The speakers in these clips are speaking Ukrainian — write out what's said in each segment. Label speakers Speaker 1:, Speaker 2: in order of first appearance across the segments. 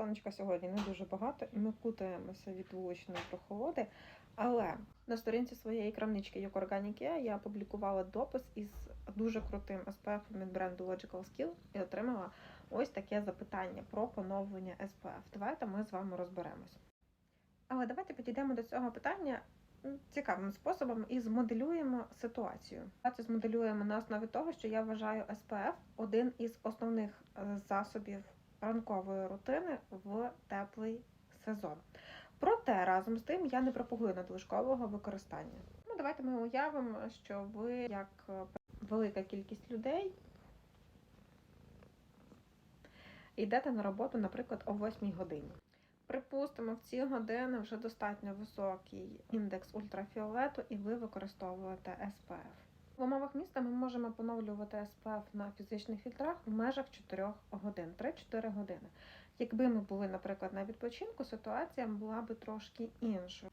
Speaker 1: Сонечка сьогодні не дуже багато, і ми кутаємося від вуличної прохолоди. Але на сторінці своєї крамнички Organic я опублікувала допис із дуже крутим SPF від бренду Logical Skill і отримала ось таке запитання про поновлення SPF. Давайте ми з вами розберемось. Але давайте підійдемо до цього питання цікавим способом і змоделюємо ситуацію. Давайте змоделюємо на основі того, що я вважаю SPF один із основних е, засобів ранкової рутини в теплий сезон. Проте разом з тим я не пропагую надлишкового використання. Ну, давайте ми уявимо, що ви, як е, велика кількість людей, йдете на роботу, наприклад, о 8 годині. Припустимо, в ці години вже достатньо високий індекс ультрафіолету, і ви використовуєте SPF. В умовах міста ми можемо поновлювати SPF на фізичних фільтрах в межах 4 годин, 3-4 години. Якби ми були, наприклад, на відпочинку, ситуація була би трошки іншою.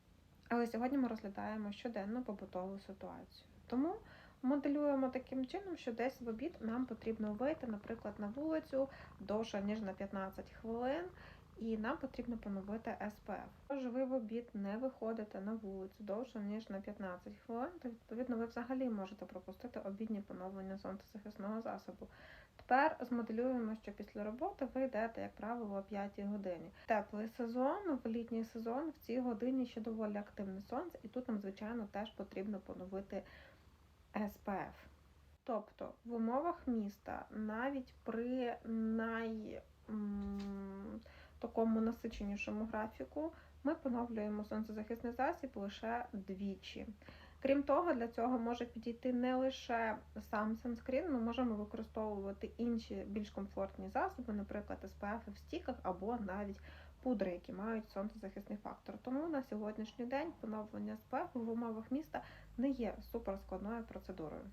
Speaker 1: Але сьогодні ми розглядаємо щоденну побутову ситуацію. Тому моделюємо таким чином, що десь в обід нам потрібно вийти, наприклад, на вулицю довше, ніж на 15 хвилин, і нам потрібно поновити SPF. Якщо ви в обід не виходите на вулицю довше, ніж на 15 хвилин, то відповідно ви взагалі можете пропустити обіднє поновлення сонцезахисного засобу. Тепер змоделюємо, що після роботи ви йдете, як правило, о 5 годині. Теплий сезон, в літній сезон, в цій годині ще доволі активне сонце, і тут нам, звичайно, теж потрібно поновити SPF. Тобто в умовах міста навіть при най такому насиченішому графіку ми поновлюємо сонцезахисний засіб лише двічі. Крім того, для цього може підійти не лише сам санскрін, ми можемо використовувати інші більш комфортні засоби, наприклад, SPF в стіках або навіть пудри, які мають сонцезахисний фактор. Тому на сьогоднішній день поновлення SPF в умовах міста не є суперскладною процедурою.